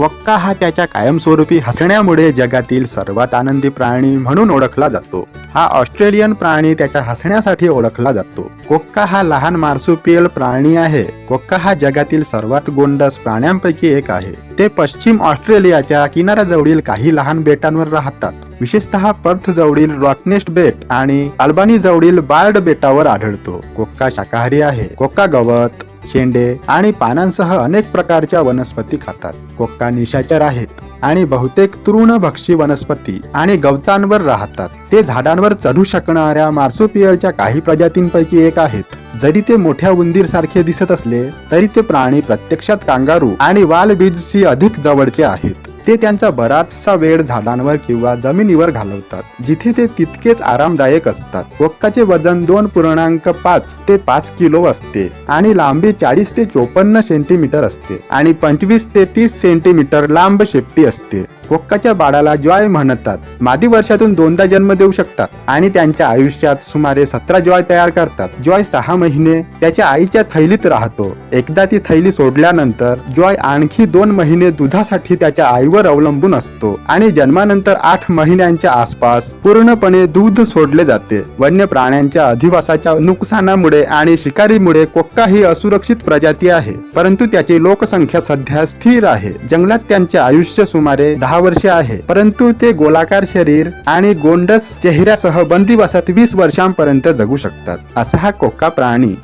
क्वक्का हा त्याच्या कायमस्वरूपी हसण्यामुळे जगातील सर्वात आनंदी प्राणी म्हणून ओळखला जातो. हा ऑस्ट्रेलियन प्राणी त्याच्या हसण्यासाठी ओळखला जातो. कोक्का हा लहान मार्सुपियल प्राणी आहे. कोक्का हा जगातील सर्वात गोंडस प्राण्यांपैकी एक आहे. ते पश्चिम ऑस्ट्रेलियाच्या किनाऱ्याजवळील काही लहान बेटांवर राहतात. विशेषतः पर्थ जवळील रॉटनेस्ट बेट आणि अल्बानी जवळील बार्ड बेटावर आढळतो. कोक्का शाकाहारी आहे. कोक्का गवत शेंडे आणि पानांसह अनेक प्रकारच्या वनस्पती खातात. कोक्का निशाचर आहेत आणि बहुतेक तृणभक्षी वनस्पती आणि गवतांवर राहतात. ते झाडांवर चढू शकणाऱ्या मार्सोपियलच्या काही प्रजातींपैकी एक आहेत. जरी ते मोठ्या उंदीर सारखे दिसत असले तरी ते प्राणी प्रत्यक्षात कांगारू आणि वालबीजशी अधिक जवळचे आहेत. ते त्यांचा बराचसा वेळ झाडांवर किंवा जमिनीवर घालवतात. जिथे ते तितकेच आरामदायक असतात. वक्काचे वजन दोन पूर्णांक पाच ते पाच किलो असते आणि लांबी चाळीस ते चोपन्न सेंटीमीटर असते आणि पंचवीस ते तीस सेंटीमीटर लांब शेपटी असते. कोक्काच्या बाळाला जॉय म्हणतात. मादी वर्षातून दोनदा जन्म देऊ शकतात आणि त्यांच्या आयुष्यात सुमारे सतरा जॉय तयार करतात. जॉय सहा महिने त्याच्या आईच्या थैलीत राहतो. एकदा ती थैली सोडल्यानंतर जॉय आणखी दोन महिने दुधासाठी त्याच्या आईवर अवलंबून असतो आणि जन्मानंतर आठ महिन्यांच्या आसपास पूर्णपणे दूध सोडले जाते. वन्य प्राण्यांच्या अधिवासाच्या नुकसानामुळे आणि शिकारीमुळे कोक्का ही असुरक्षित प्रजाती आहे. परंतु त्याची लोकसंख्या सध्या स्थिर आहे. जंगलात त्यांचे आयुष्य सुमारे दहा वर्षे आहे. परंतु ते गोलाकार शरीर आणि गोंडस चेहऱ्यासह बंदिवासात वीस वर्षांपर्यंत जगू शकतात. असा हा कोका प्राणी.